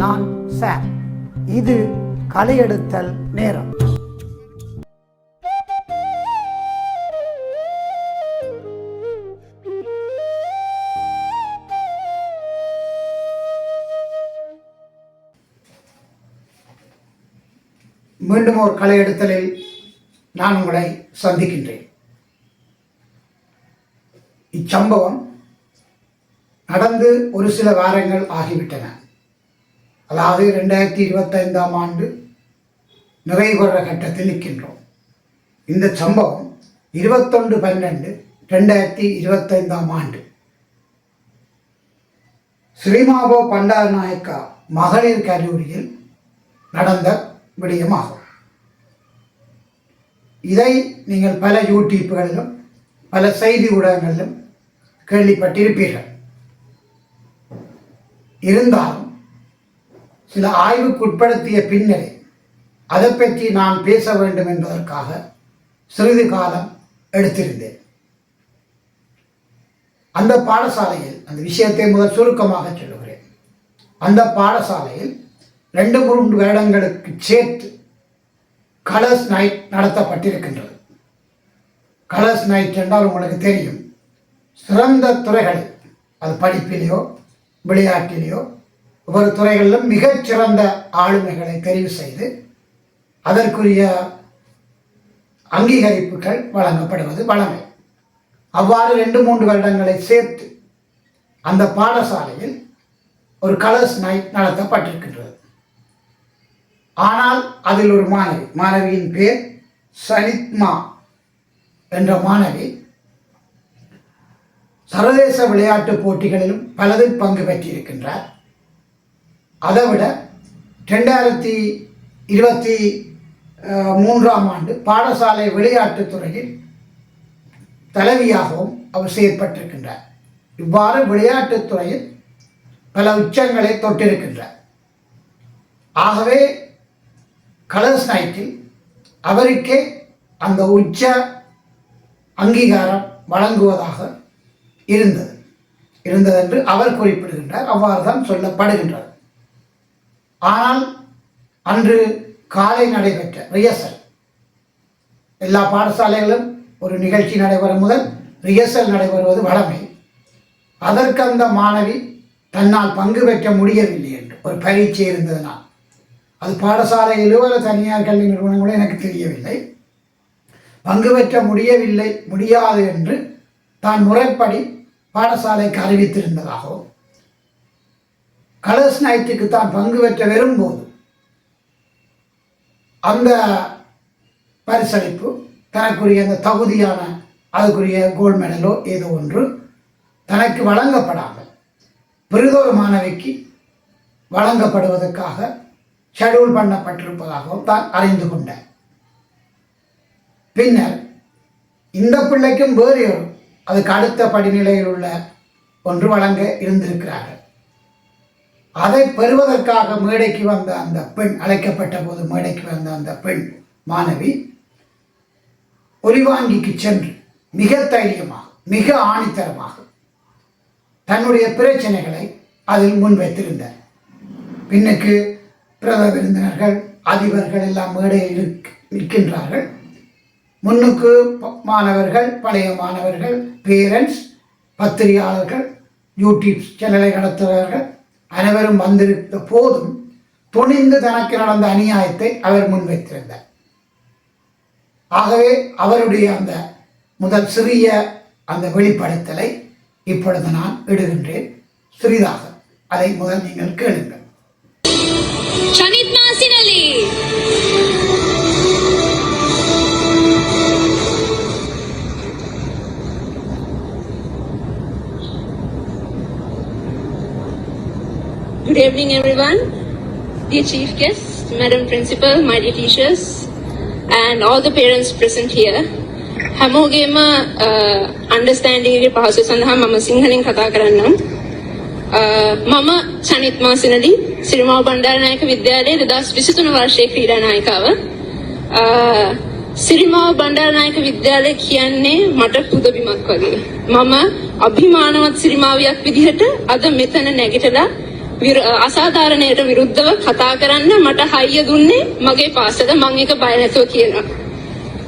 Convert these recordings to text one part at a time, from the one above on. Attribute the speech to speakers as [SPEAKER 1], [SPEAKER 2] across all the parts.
[SPEAKER 1] நான் சார். இது கலையெடுத்தல் நேரம். மீண்டும் ஒரு கலையெடுத்தலில் நான் உங்களை சந்திக்கின்றேன். இச்சம்பவம் நடந்து ஒரு சில வாரங்கள் ஆகிவிட்டன. அதாவது ரெண்டாயிரத்தி இருபத்தைந்தாம் ஆண்டு நிறைவுற கட்டத்தில் நிற்கின்றோம். இந்த சம்பவம் இருபத்தொன்று பன்னெண்டு ரெண்டாயிரத்தி இருபத்தைந்தாம் ஆண்டு. ஸ்ரீமாபோ பண்டாரநாயக்கா மகளிர் கல்லூரியில் நடந்த விடயமாகும். இதை நீங்கள் பல யூடியூப்புகளிலும் பல செய்தி ஊடகங்களிலும் கேள்விப்பட்டிருப்பீர்கள். இருந்தாலும் சில ஆய்வுக்குட்படுத்திய பின்னரே அதை பற்றி நான் பேச வேண்டும் என்பதற்காக சிறிது காலம் எடுத்திருந்தேன். அந்த பாடசாலையில் அந்த விஷயத்தை முதல் சுருக்கமாக சொல்லுகிறேன். அந்த பாடசாலையில் ரெண்டு மூன்று வருடங்களுக்கு சேர்த்து கலர்ஸ் நைட் நடத்தப்பட்டிருக்கின்றது. கலர்ஸ் நைட் என்றால் உங்களுக்கு தெரியும். சிறந்த துறைகளில் அது படிப்பிலேயோ விளையாட்டிலேயோ ஒவ்வொரு துறைகளிலும் மிகச்சிறந்த ஆளுமைகளை தெரிவு செய்து அதற்குரிய அங்கீகரிப்புகள் வழங்கப்படுவது வழமை. அவ்வாறு ரெண்டு மூன்று வருடங்களை சேர்த்து அந்த பாடசாலையில் ஒரு கலர்ஸ் நைட் நடத்தப்பட்டிருக்கின்றது. ஆனால் அதில் ஒரு மாணவி மாணவியின் பேர் சனித்மா என்ற மாணவி சர்வதேச விளையாட்டுப் போட்டிகளிலும் பலதில் பங்கு பெற்றிருக்கின்றார். அதைவிட ரெண்டாயிரத்தி இருபத்தி மூன்றாம் ஆண்டு பாடசாலை விளையாட்டுத் துறையில் தலைவியாகவும் அவர் செயற்பட்டிருக்கின்றார். இவ்வாறு விளையாட்டுத் துறையில் பல உச்சங்களை தொட்டிருக்கின்றார். ஆகவே கலர்ஸ் நைட்டில் அவருக்கே அந்த உச்ச அங்கீகாரம் வழங்குவதாக இருந்தது. இருந்தது என்று அவர் குறிப்பிடுகின்றார். அவ்வாறு தான் சொல்லப்படுகின்றது. ஆனால் அன்று காலை நடைபெற்ற ரிஹர்சல் எல்லா பாடசாலைகளும் ஒரு நிகழ்ச்சி நடைபெறும் முதல் ரிஹர்சல் நடைபெறுவது வழமை. அதற்கு அந்த மாணவி தன்னால் பங்கு பெற்ற முடியவில்லை என்று ஒரு பரீட்சை இருந்ததனால். அது பாடசாலையிலோ அல்ல தனியார் கல்வி நிறுவனங்களோ எனக்கு தெரியவில்லை. பங்கு பெற்ற முடியவில்லை முடியாது என்று தான் முறைப்படி பாடசாலைக்கு அறிவித்திருந்ததாகவும் கலர்ஸ் நைட்டுக்கு தான் பங்கு பெற்ற வரும்போது அந்த பரிசளிப்பு தனக்குரிய அந்த தகுதியான அதுக்குரிய கோல்டு மெடலோ ஏதோ ஒன்று தனக்கு வழங்கப்படாமல் பெரிதொரு மாணவிக்கு வழங்கப்படுவதற்காக ஷெடியூல் பண்ணப்பட்டிருப்பதாகவும் தான் அறிந்து கொண்டேன். பின்னர் இந்த பிள்ளைக்கும் வேறு ஒரு அதுக்கு அடுத்த படிநிலையில் உள்ள ஒன்று வழங்க இருந்திருக்கிறார்கள். அதை பெறுவதற்காக மேடைக்கு வந்த அந்த பெண் அழைக்கப்பட்ட போது மேடைக்கு வந்த அந்த பெண் மாணவி ஒலிவாங்கிக்கு சென்று மிக தைரியமாக மிக ஆணித்தரமாக தன்னுடைய பிரச்சனைகளை அதில் முன்வைத்திருந்தார் பின்னுக்கு பிரத விருந்தினர்கள் அதிபர்கள் எல்லாம் மேடையில் நிற்கின்றார்கள். முன்னுக்கு மாணவர்கள் பழைய மாணவர்கள் பேரண்ட்ஸ் பத்திரிகையாளர்கள் யூடியூப் சேனலை நடத்துபவர்கள் அனைவரும் வந்திருந்த போதும் துணிந்து தனக்கு நடந்த அநியாயத்தை அவர் முன்வைத்திருந்தார். ஆகவே அவருடைய அந்த முதல் சிறிய அந்த வெளிப்படுத்தலை இப்பொழுது நான் இடுகின்றேன். சிறிதாக அதை முதல் நீங்கள் கேளுங்கள்.
[SPEAKER 2] Good evening everyone, dear chief guests, madam principal, my dear teachers and all the parents present here. හැමෝගේම අන්ඩස්ටෑන්ඩිං එක පහසු සඳහා මම සිංහලෙන් කතා කරන්නම්. Uh, මම සනිත් මාසිනලි සිරිමාව බණ්ඩාරනායක විද්‍යාලයේ දෙදස් විසිතුන වර්ෂයේ ක්‍රීඩා නායිකාව. අ, uh, සිරිමාව බණ්ඩාරනායක විද්‍යාලය කියන්නේ මට පුදබිමක් වගේ. මම අභිමානවත් සිරිමාවියක් විදිහට අද මෙතන නැගිටලා විර- අසාධාරණයට විරුද්ධව කතා කරන්න මට හයිය දුන්නේ මගේ පාසල මං එක බය නැතුව කියනවා.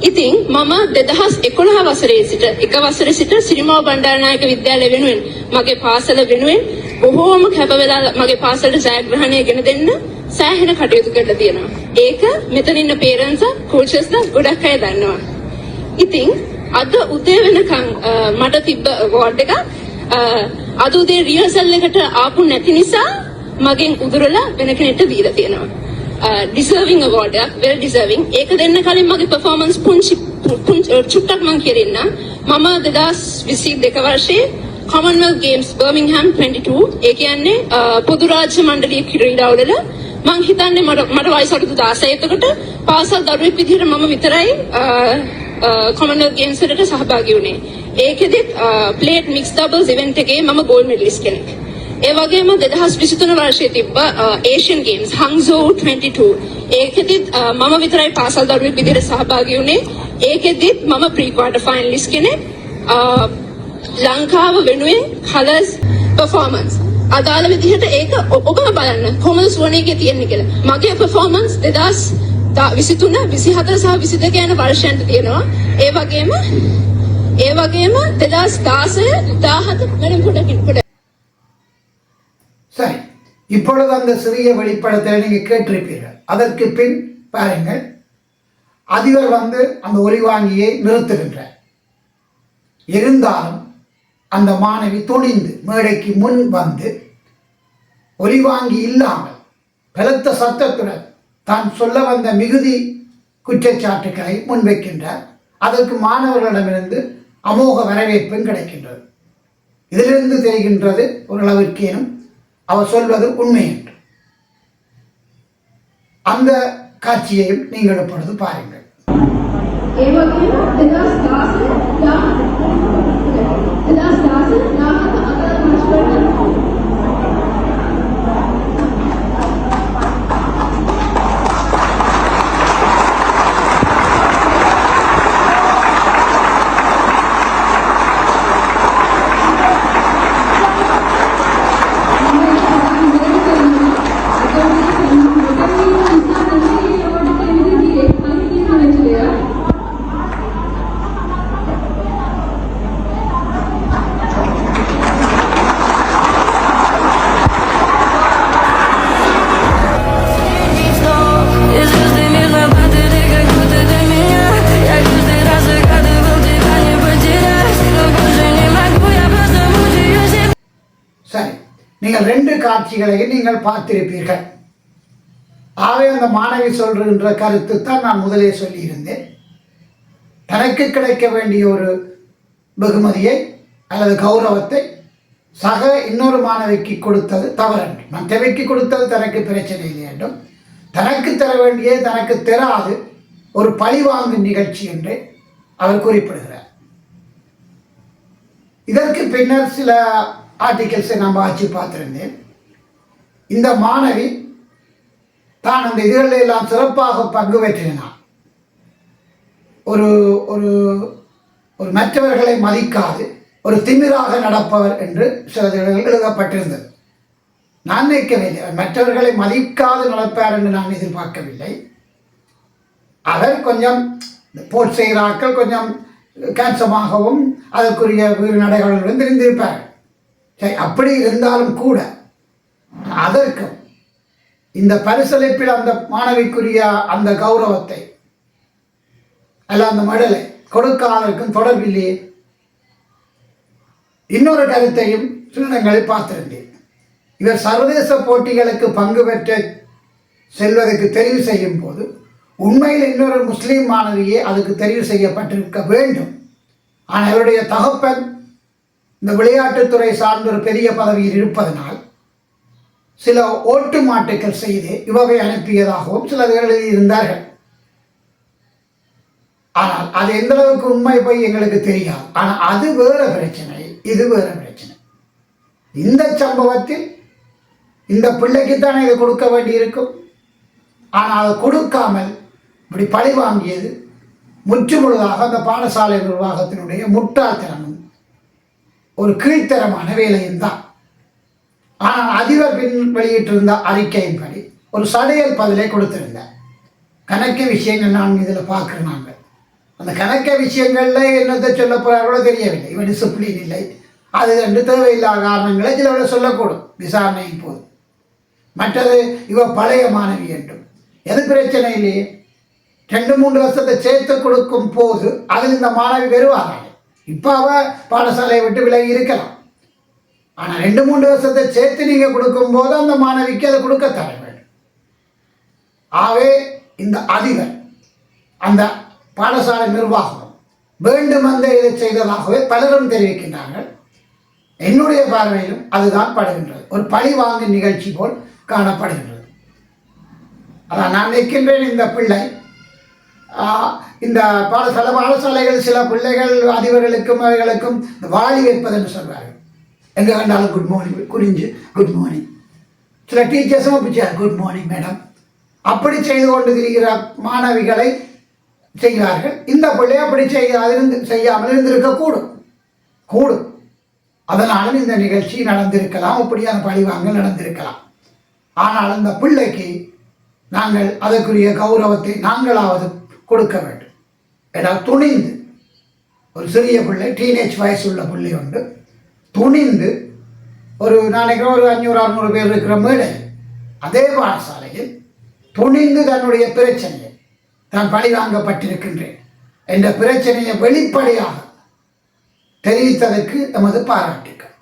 [SPEAKER 2] ඉතින් මම දෙදහස් එකොළහ වසරේ සිට එක වසරේ සිට සිරිමාව බණ්ඩාරනායක විද්‍යාලය වෙනුවෙන් මගේ පාසල වෙනුවෙන් බොහෝම කැප වෙලා මගේ පාසලට ජයග්‍රහණය ගෙන දෙන්න සෑහෙන කටයුතු කරලා තියෙනවා. ඒක මෙතන ඉන්න පේරන්ස් කෝචස්ලා ගොඩක් අය දන්නවා. ඉතින් අද උදේ වෙනකන් අ, මට තිබ්බ වෝඩ් එක අ, අද උදේ රිහර්සල් එකට ආපු නැති නිසා මගෙන් උදුරලා වෙන කෙනෙක්ට දීලා තියෙනවා. ඩිසර්විං අවෝඩ් එකක් වෙල් ඩිසර්විං ඒක දෙන්න කලින් මගේ පර්ෆෝමන්ස් පුංචි පුංචි චුට්ටක් මං කියරෙන්න මම 2022 වර්ෂයේ Commonwealth Games Birmingham 22 ඒ කියන්නේ අ, පොදු රාජ්‍ය මණ්ඩලීය ක්‍රීඩාවල මං හිතන්නේ මට මට වයස අවුරුදු 16 එතකොට පාසල් දරුවෙක් විදිහට මම විතරයි කොමනර් ගේම්සලට සහභාගි වුණේ. ඒකෙදිත් ප්ලේට් මික්ස් ඩබල්ස් ඉවෙන්ට් එකේ මම ගෝල්ඩ් මෙඩලිස්ට් කෙනෙක්. ඒ වගේම 2023 වර්ෂයේ තිබ්බ ඒෂියන් ගේම්ස් හංගසෝ 22. ඒකෙදිත් මම විතරයි පාසල් දරුවෙක් විදිහට සහභාගි වුණේ. ඒකෙදිත් මම ප්‍රී ක්වාටර් ෆයිනලිස්ට් කෙනෙක්. ලංකාව වෙනුවෙන් කලර්ස් performance අදාළ විදිහට ඒක ඔබම බලන්න කොහොමද සුවනේකේ තියෙන්නේ කියලා. මගේ performance 2000 විසිතුන විසිහතර සහ විසිදක යන වර්ෂයන්ට තියෙනවා. ඒ වගේම ඒ වගේම දෙදස් දාසය දාහත වෙන ගොඩකින්කොට
[SPEAKER 1] சரி இப்பொழுது அந்த சிறிய வெளிப்படத்தை நீங்க கேட்டிருப்பீர்கள் அதற்கு பின் பாருங்கள் அதிபர் வந்து அந்த ஒளிவாங்கியை நிறுத்துகின்றார் இருந்தாலும் அந்த மாணவி துணிந்து மேடைக்கு முன் வந்து ஒலிவாங்கி இல்லாமல் பலத்த சத்தத்துடன் தான் சொல்ல வந்த மிகுதி குற்றச்சாட்டுக்களை முன்வைக்கின்றார். அதற்கு மாணவர்களிடமிருந்து அமோக வரவேற்பும் கிடைக்கின்றது. இதிலிருந்து தெரிகின்றது ஓரளவிற்கேனும் அவர் சொல்வது உண்மை என்று. அந்த காட்சியையும் நீங்கள் இப்பொழுது பாருங்கள். நீங்கள் ரெண்டு காட்சிகளையும் நீங்கள் பார்த்திருப்பீர்கள். ஆகவே அந்த மாணவி சொல்கின்ற கருத்து தான் நான் முதலே சொல்லியிருந்தேன். தனக்கு கிடைக்க வேண்டிய ஒரு வெகுமதியை அல்லது கௌரவத்தை சக இன்னொரு மாணவிக்கு கொடுத்தது தவறன்று. மற்றவைக்கு கொடுத்தது தனக்கு பிரச்சனை இல்லை என்றும் தனக்கு தர வேண்டிய தனக்கு தெராது ஒரு பழிவாங்கும் நிகழ்ச்சி என்று அவர் குறிப்பிடுகிறார். இதற்கு பின்னர் சில ஆர்டிகல்ஸை நான் வாசி பார்த்துருந்தேன். இந்த மாணவி தான் அந்த இதுகளில் எல்லாம் சிறப்பாக பங்கு பெற்றினார் ஒரு ஒரு ஒரு மற்றவர்களை மதிக்காது ஒரு திமிராக நடப்பவர் என்று சில இடங்களில் எழுதப்பட்டிருந்தது. நான் நினைக்கவில்லை மற்றவர்களை மதிக்காது நடப்பார் என்று நான் எதிர்பார்க்கவில்லை. அவர் கொஞ்சம் போட் செய்கிறார்கள் கொஞ்சம் கேன்சமாகவும் அதற்குரிய வீறு நடைகளுடன் தெரிந்திருப்பார். சரி அப்படி இருந்தாலும் கூட அதற்கும் இந்த பரிசளிப்பில் அந்த மாணவிக்குரிய அந்த கௌரவத்தை அல்ல அந்த மடலை கொடுக்காதற்கும் தொடர்பில்லையே இன்னொரு கருத்தையும் சின்னங்களில் பார்த்திருந்தேன். இவர் சர்வதேச போட்டிகளுக்கு பங்கு பெற்ற செல்வதற்கு தெரிவு செய்யும் போது உண்மையில் இன்னொரு முஸ்லீம் மாணவியே அதுக்கு தெரிவு செய்யப்பட்டிருக்க வேண்டும். ஆனால் இவருடைய தகப்பன் இந்த விளையாட்டுத்துறை சார்ந்த ஒரு பெரிய பதவியில் இருப்பதனால் சில ஓட்டு மாட்டுக்கள் செய்து இவகை அனுப்பியதாகவும் சிலர் எழுதியிருந்தார்கள் ஆனால் அது எந்த அளவுக்கு உண்மை போய் எங்களுக்கு தெரியாது. ஆனால் அது வேற பிரச்சனை இது வேற பிரச்சனை. இந்த சம்பவத்தில் இந்த பிள்ளைக்குத்தானே இதை கொடுக்க வேண்டியிருக்கும்? ஆனால் அதை கொடுக்காமல் இப்படி பழி வாங்கியது முற்றுமுழுதாக அந்த பாடசாலை நிர்வாகத்தினுடைய முட்டாள்தனமும் ஒரு கீழ்த்தரமான வேலையும் தான் ஆனால் அதிபர் பின் வெளியிட்டிருந்த அறிக்கையின்படி ஒரு சடையல் பதிலை கொடுத்திருந்தார். கணக்கு விஷயங்கள் நான் இதில் பார்க்குறேன் நாங்கள். அந்த கணக்க விஷயங்களில் என்னத்தை சொல்ல போகிறார்களோ தெரியவில்லை. இவன் டிசிப்ளின் இல்லை. அது ரெண்டு தேவையில்லாத காரணங்களை சிலவரை சொல்லக்கூடும். விசாரணையின் போது. மற்றது இவ பழைய மாணவி என்றும். எது பிரச்சனை இல்லையே? ரெண்டு மூன்று வருஷத்தை சேர்த்து கொடுக்கும் போது அதில் இந்த மாணவி வருவாங்க இப்போ அவ பாடசாலையை விட்டு விலகி இருக்கலாம். ஆனால் ரெண்டு மூன்று வருஷத்தை சேர்த்து நீங்கள் கொடுக்கும்போது அந்த மாணவிக்கு அதை கொடுக்க தர வேண்டும். ஆகவே இந்த அதிபர் அந்த பாடசாலை நிர்வாகம் வேண்டும் அந்த இதை செய்ததாகவே பலரும் தெரிவிக்கின்றார்கள். என்னுடைய பார்வையிலும் அதுதான் படுகின்றது. ஒரு பழி வாங்கும் நிகழ்ச்சி போல் காணப்படுகின்றது. அதான் நான் நிற்கின்றேன் இந்த பிள்ளை. இந்த பாடசாலை பாடசாலைகள் சில பிள்ளைகள் அதிபர்களுக்கும் அவைகளுக்கும் வாழி வைப்பதென்று சொல்கிறார்கள் சொல்வார்கள். எங்கே கண்டாலும் குட் மார்னிங் குறிஞ்சு குட் மார்னிங் சில டீச்சர்ஸும் அப்படி குட் மார்னிங் மேடம் அப்படி செய்து கொண்டு திரிகிற மாணவிகளை செய்கிறார்கள் இந்த பிள்ளை அப்படி செய்யாதிருந்து செய்யாமல் இருந்திருக்கக்கூடும் கூடும். அதனாலும் இந்த நிகழ்ச்சி நடந்திருக்கலாம். அப்படியான பழிவாங்கல் நடந்திருக்கலாம். ஆனால் அந்த பிள்ளைக்கு நாங்கள் அதற்குரிய கௌரவத்தை நாங்களாவது கொடுக்க வேண்டும். ஏதாவது துணிந்து. ஒரு சிறிய பிள்ளை டீனேஜ் வயசு உள்ள பிள்ளை உண்டு. துணிந்து ஒரு நாளைக்கு ஒரு அஞ்சூறு அறுநூறு பேர் இருக்கிற மேடை. அதே பாடசாலையில் துணிந்து தன்னுடைய பிரச்சனையை தான் பழி வாங்கப்பட்டிருக்கின்றேன் என்ற பிரச்சனையை வெளிப்படையாக தெரிவித்ததற்கு எமது பாராட்டுக்கள்.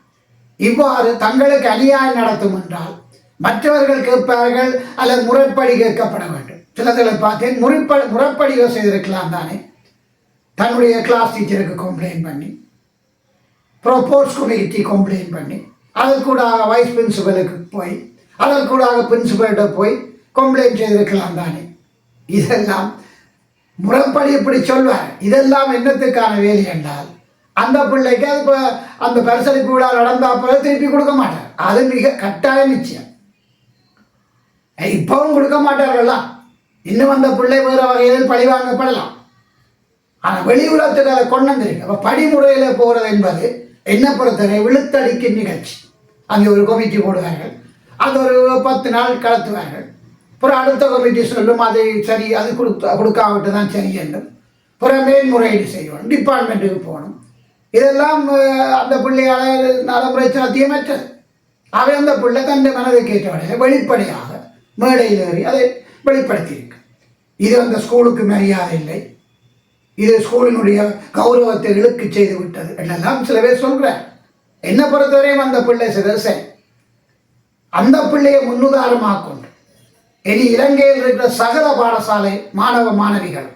[SPEAKER 1] இவ்வாறு தங்களுக்கு அநியாயம் நடத்தும் என்றால் மற்றவர்கள் கேட்பார்கள் அல்லது முறைப்படி கேட்கப்பட வேண்டும். சிலர்களை பார்த்தேன் முறைப்ப முறைப்படியோ செய்திருக்கலாம் தானே. தன்னுடைய கிளாஸ் டீச்சருக்கு கம்ப்ளைண்ட் பண்ணி ப்ரோபோர்ட்ஸ் கமிட்டி கம்ப்ளைண்ட் பண்ணி அதற்கூடாக வைஸ் பிரின்சிபலுக்கு போய் அதற்கூடாக பிரின்சிபல்கிட்ட போய் கம்ப்ளைண்ட் செய்திருக்கலாம் தானே. இதெல்லாம் முறைப்படி இப்படி சொல்வார். இதெல்லாம் என்னத்துக்கான வேலை என்றால் அந்த பிள்ளைக்கு அது இப்போ அந்த பரிசளிப்பு விழா நடந்தா போல திருப்பி கொடுக்க மாட்டார். அது மிக கட்டாய நிச்சயம். இப்பவும் கொடுக்க மாட்டார்கள்லாம் இன்னும் அந்த பிள்ளை வேறு வகையில் பழி வாங்கப்படலாம். ஆனால் வெளி உலகத்துக்கு அதை கொண்டு அப்போ படிமுறையில் போகிறது என்பது என்ன பொறுத்தவரை விழுத்தடிக்கும் நிகழ்ச்சி. அங்கே ஒரு கமிட்டி போடுவார்கள். அது ஒரு பத்து நாள் கடத்துவார்கள் அப்புறம் அடுத்த கமிட்டி சொல்லும் அது சரி அது கொடுத்து கொடுக்காவிட்டு தான் சரி என்றும். அப்புறம் மேல்முறையீடு செய்யணும் டிபார்ட்மெண்ட்டுக்கு போகணும். இதெல்லாம் அந்த பிள்ளையால் நலமுறை சாத்தியமற்றது அவை அந்த பிள்ளை தன் மனதை கேட்டவடைய வெளிப்படையாக மேடையில் ஏறி அதை வெளிப்படுத்தியிருக்கு. இது அந்த ஸ்கூலுக்கு மரியாதை இல்லை. இது ஸ்கூலினுடைய கௌரவத்தை இழுக்கு செய்து விட்டது என்னெல்லாம் சில பேர் சொல்கிறார். என்னை பொறுத்தவரையும் அந்த பிள்ளை சிதசை அந்த பிள்ளையை முன்னுதாரணமாக கொண்டு இனி இலங்கையில் இருக்கிற சகல பாடசாலை மாணவ மாணவிகள்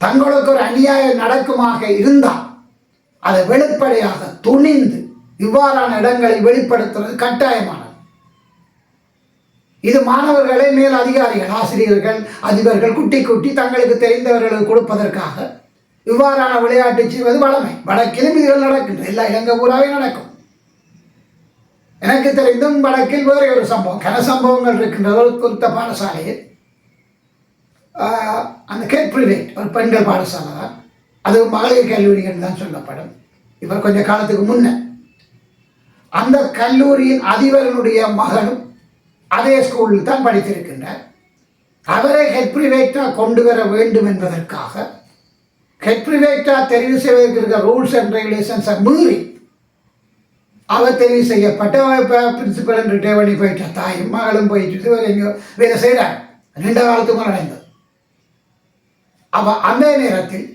[SPEAKER 1] தங்களுக்கு ஒரு அநியாயம் நடக்குமாக இருந்தால் அதை வெளிப்படையாக துணிந்து இவ்வாறான இடங்களை வெளிப்படுத்துவது கட்டாயமானது. இது மாணவர்களை மேல் அதிகாரிகள் ஆசிரியர்கள் அதிபர்கள் குட்டி குட்டி தங்களுக்கு தெரிந்தவர்களுக்கு கொடுப்பதற்காக இவ்வாறான விளையாட்டு செய்வது வளமை. வடக்கிலும் இதுகள் நடக்கின்றது எல்லா இலங்கை பூராவே நடக்கும். எனக்கு தெரிந்தும் வடக்கில் வேறு ஒரு சம்பவம். கன சம்பவங்கள் இருக்கின்றது ஒரு குறித்த பாடசாலையில் அந்த கேட் பிரிவேட் ஒரு பெண்கள் பாடசாலை தான். அது மகளிர் கல்லூரிகள் தான் சொல்லப்படும். இப்போ கொஞ்ச காலத்துக்கு முன்ன அந்த கல்லூரியின் அதிபரனுடைய மகனும் அதே ஸ்கூலில் தான் படித்திருக்கின்றார். அவரை ஹெட் பிரிவேட்டாக கொண்டு வர வேண்டும் என்பதற்காக ஹெட் ப்ரிவேக்டாக தெரிவு செய்வதற்கு ரூல்ஸ் அண்ட் ரெகுலேஷன்ஸை மீறி அவர் தெரிவு செய்யப்பட்ட இப்போ பிரின்சிபல் ரிட்டையர் பண்ணி போயிட்டா தாயும் மகளும் போயிட்டு வரையோ எங்கேயோ வேலை செய்கிறார். ரெண்டு காலத்துக்கும் நடந்தது அப்போ அந்த நேரத்தில்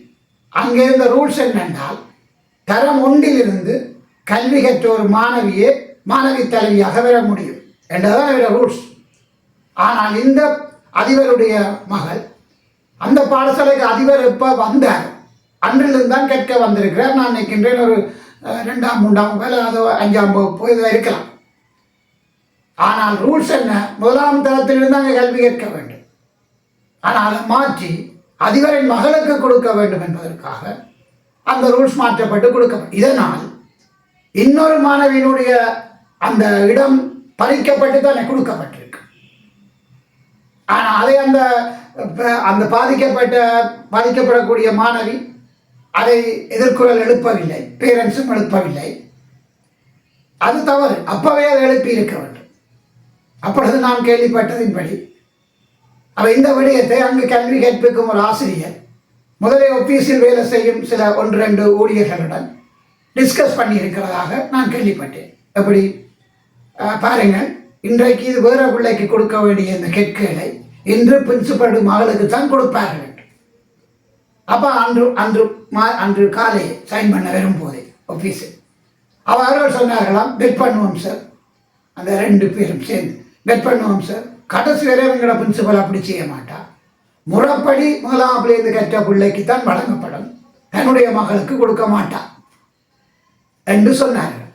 [SPEAKER 1] அங்கே இருந்த ரூல்ஸ் என்னென்றால் தரம் ஒன்றிலிருந்து கல்வி கற்ற ஒரு மாணவியே மாணவி தலைவியாக வர முடியும். என்றதான் இவர ரூல்ஸ் ஆனால் இந்த அதிபருடைய மகள் அந்த பாடசாலைக்கு அதிபர் எப்போ வந்தார் அன்றிலிருந்து தான் கற்க வந்திருக்கிறார். நான் நினைக்கின்றேன் ஒரு ரெண்டாம் மூன்றாம் வகுப்பு அல்லது அஞ்சாம் வகுப்பு இதாக இருக்கலாம். ஆனால் ரூல்ஸ் என்ன? முதலாம் தளத்திலிருந்து அங்கே கல்வி கேட்க வேண்டும். ஆனால் அதை மாற்றி அதிபரின் மகளுக்கு கொடுக்க வேண்டும் என்பதற்காக அந்த ரூல்ஸ் மாற்றப்பட்டு கொடுக்க இதனால் இன்னொரு மாணவியினுடைய அந்த இடம் பறிக்கப்பட்டு தானே கொடுக்கப்பட்டிருக்கு. ஆனால் அதை அந்த அந்த பாதிக்கப்பட்ட பாதிக்கப்படக்கூடிய மாணவி அதை எதிர்குரல் எழுப்பவில்லை பேரண்ட்ஸும் எழுப்பவில்லை. அது தவறு. அப்பவே அதை எழுப்பி இருக்க வேண்டும். அப்பொழுது நான் கேள்விப்பட்டதின்படி அவள் இந்த விடயத்தை அங்கு கல்வி கற்பிக்கும் ஒரு ஆசிரியர் முதலே ஒப்பீஸில் வேலை செய்யும் சில ஒன்று ரெண்டு ஊழியர்களுடன் டிஸ்கஸ் பண்ணியிருக்கிறதாக நான் கேள்விப்பட்டேன். எப்படி? பாருங்கள். இன்றைக்கு இது வேற பிள்ளைக்கு கொடுக்க வேண்டிய இந்த கெட்களை இன்று பிரின்சிபல் மகளுக்கு தான் கொடுப்பார்கள். அப்போ அன்று அன்று மா அன்று காலை சைன் பண்ண வரும்போதே ஆஃபீஸில் அவர்கள் சொன்னார்களாம் பெட் பண்ணுவோம் சார் அந்த ரெண்டு பேரும் சேர்ந்து பெட் பண்ணுவோம் சார் கடைசி வரை எங்களோட பிரின்சிபல் அப்படி செய்ய மாட்டா. முறைப்படி முதலாம் பிள்ளைந்து கற்ற பிள்ளைக்கு தான் வழங்கப்படும். என்னுடைய மகளுக்கு கொடுக்க மாட்டா. என்று சொன்னார்கள்.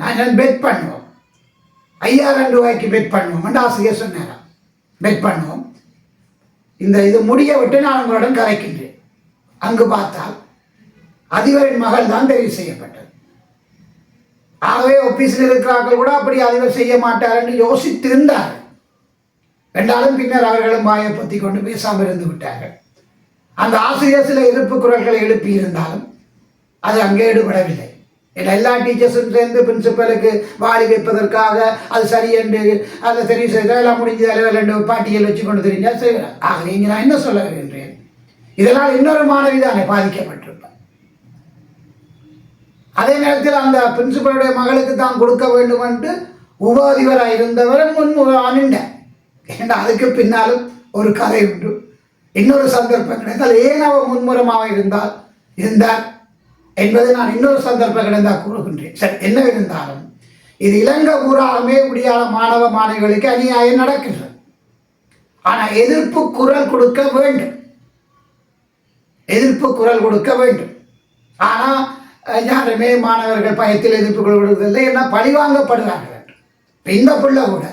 [SPEAKER 1] நான் பெட் பண்ணுவோம். ஐயாயிரம் ரூபாய்க்கு பெட் பண்ணுவோம் என்று ஆசிரியர் சொன்னாராம். பெட் பண்ணுவோம். இந்த இது முடிய விட்டு நான் உங்களுடன் கரைக்கின்றேன். அங்கு பார்த்தால் அதிபரின் மகள் தான் தெரிவு செய்யப்பட்டது. ஆகவே ஆபீஸில் இருக்கிறார்கள் கூட அப்படி அதிபர் செய்ய மாட்டார் என்று யோசித்திருந்தார் என்றாலும் பின்னர் அவர்களும் வாயை பற்றி கொண்டு பேசாமல் இருந்து விட்டார்கள். அந்த ஆசிரியர் சில எதிர்ப்பு குரல்களை எழுப்பி இருந்தாலும் அது அங்கே ஈடுபடவில்லை எல்லா டீச்சர்ஸும் சேர்ந்து பிரின்சிபலுக்கு வாடி வைப்பதற்காக அது சரி என்று அதை தெரிவு செய்தால் எல்லாம் முடிஞ்ச அளவில் ரெண்டு பாட்டியல் வச்சு கொண்டு தெரிஞ்சால் செய்கிறார் ஆகவே இங்கே நான் என்ன சொல்ல வருகின்றேன்? இதனால் இன்னொரு மாணவி தானே பாதிக்கப்பட்டிருப்பார். அதே நேரத்தில் அந்த பிரின்சிபலுடைய மகளுக்கு தான் கொடுக்க வேண்டும் என்று உபாதிபராக இருந்தவர் முன் அணிண்டார் ஏன்னா அதுக்கு பின்னாலும் ஒரு கதை உண்டு. இன்னொரு சந்தர்ப்பம் கிடைத்தால் ஏன் அவர் முன்முறமாக இருந்தால்? இருந்தார் என்பதை நான் இன்னொரு சந்தர்ப்பம் கிடைந்தால் கூறுகின்றேன். சரி என்ன இருந்தாலும் இது இலங்கை ஊராகவே முடியாத மாணவ மாணவிகளுக்கு அநியாயம் நடக்கின்றது. ஆனால் எதிர்ப்பு குரல் கொடுக்க வேண்டும். எதிர்ப்பு குரல் கொடுக்க வேண்டும். ஆனால் யாருமே மாணவர்கள் பயத்தில் எதிர்ப்பு குரல் கொடுக்கவில்லை ஏன்னா பழிவாங்கப்படுறாங்க இந்த பிள்ளை கூட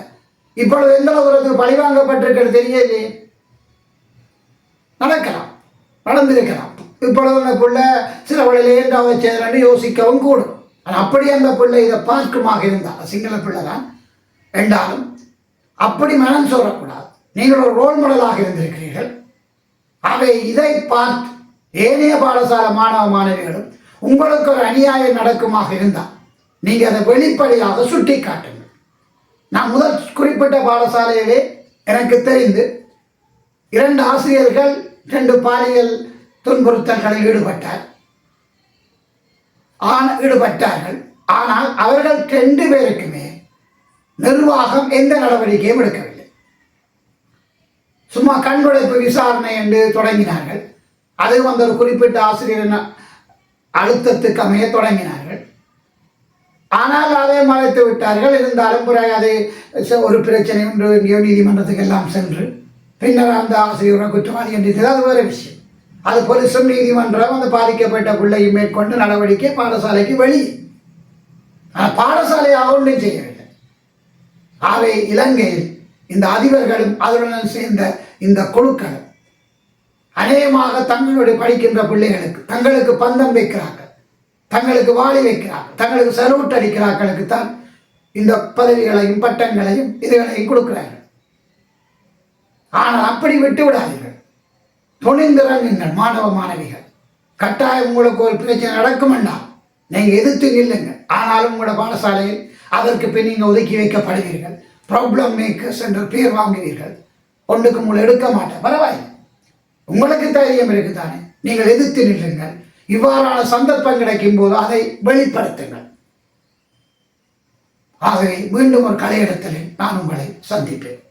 [SPEAKER 1] இப்பொழுது எந்த தூரத்துக்கு பழிவாங்கப்பட்டிருக்கிறது தெரியலையே நடக்கலாம் நடந்திருக்கலாம். இப்பொழுது அந்த பிள்ளை சில வழியிலே ஏதாவது செய்யலான்னு யோசிக்கவும் கூடும். ஆனால் அப்படி அந்த பிள்ளை இதை பார்க்குமாக இருந்தால் சிங்கள பிள்ளை தான். என்றாலும் அப்படி மனம் சொல்லக்கூடாது. நீங்கள் ஒரு ரோல் மாடலாக இருந்திருக்கிறீர்கள். அவை இதை பார்த்து ஏனைய பாடசாலை மாணவ மாணவிகளும் உங்களுக்கு ஒரு அநியாயம் நடக்குமாக இருந்தால் நீங்கள் அதை வெளிப்படையாக சுட்டி காட்டுங்கள் நான் முதல் குறிப்பிட்ட பாடசாலையிலே எனக்கு தெரிந்து இரண்டு ஆசிரியர்கள் ரெண்டு பாலியல் துன்புறுத்தல்களில் ஈடுபட்டார். ஆன ஈடுபட்டார்கள். ஆனால் அவர்கள் ரெண்டு பேருக்குமே நிர்வாகம் எந்த நடவடிக்கையும் எடுக்கவில்லை. சும்மா கண்குடைப்பு விசாரணை என்று தொடங்கினார்கள். அதுவும் அந்த ஒரு குறிப்பிட்ட ஆசிரியர் அழுத்தத்துக்கு அமைய தொடங்கினார்கள். ஆனால் அதை மறைத்து விட்டார்கள். இருந்தாலும் பிறகு அது ஒரு பிரச்சனை என்று எங்கேயோ நீதிமன்றத்துக்கு எல்லாம் சென்று பின்னர் அந்த ஆசிரியரை குற்றவாளி என்று அது வேறு விஷயம். அது போலீசும் நீதிமன்றம் அந்த பாதிக்கப்பட்ட பிள்ளையை மேற்கொண்டு நடவடிக்கை பாடசாலைக்கு வெளியே ஆனால் பாடசாலையாக ஒன்றும் செய்யவில்லை. ஆகவே இலங்கையில் இந்த அதிபர்களும் அதனுடன் சேர்ந்த இந்த குழுக்களும் அநேகமாக தங்களுடைய படிக்கின்ற பிள்ளைகளுக்கு தங்களுக்கு பந்தம் வைக்கிறார்கள். தங்களுக்கு வாழி வைக்கிறார்கள். தங்களுக்கு சல்யூட் அடிக்கிறார்களுக்கு தான் இந்த பதவிகளையும் பட்டங்களையும் இதுகளையும் கொடுக்கிறார்கள். ஆனால் அப்படி விட்டு விடாதீர்கள். துணிந்திறங்குங்கள் மாணவ மாணவிகள். கட்டாயம் உங்களுக்கு ஒரு பிரச்சனை நடக்கும் நீங்கள் எதிர்த்து நில்லுங்க ஆனாலும் உங்களோட பாடசாலையில் அதற்கு பின் நீங்கள் ஒதுக்கி வைக்கப்படுவீர்கள். ப்ராப்ளம் மேக்கர்ஸ் என்ற பேர் வாங்குவீர்கள். ஒன்றுக்கு உங்களை எடுக்க மாட்டேன். பரவாயில்லை. உங்களுக்கு தைரியம் இருக்குதானே? நீங்கள் எதிர்த்து நில்லுங்கள். இவ்வாறான சந்தர்ப்பம் கிடைக்கும் போது அதை வெளிப்படுத்துங்கள். ஆகவே மீண்டும் ஒரு கலையிடத்தில் நான் உங்களை சந்திப்பேன்.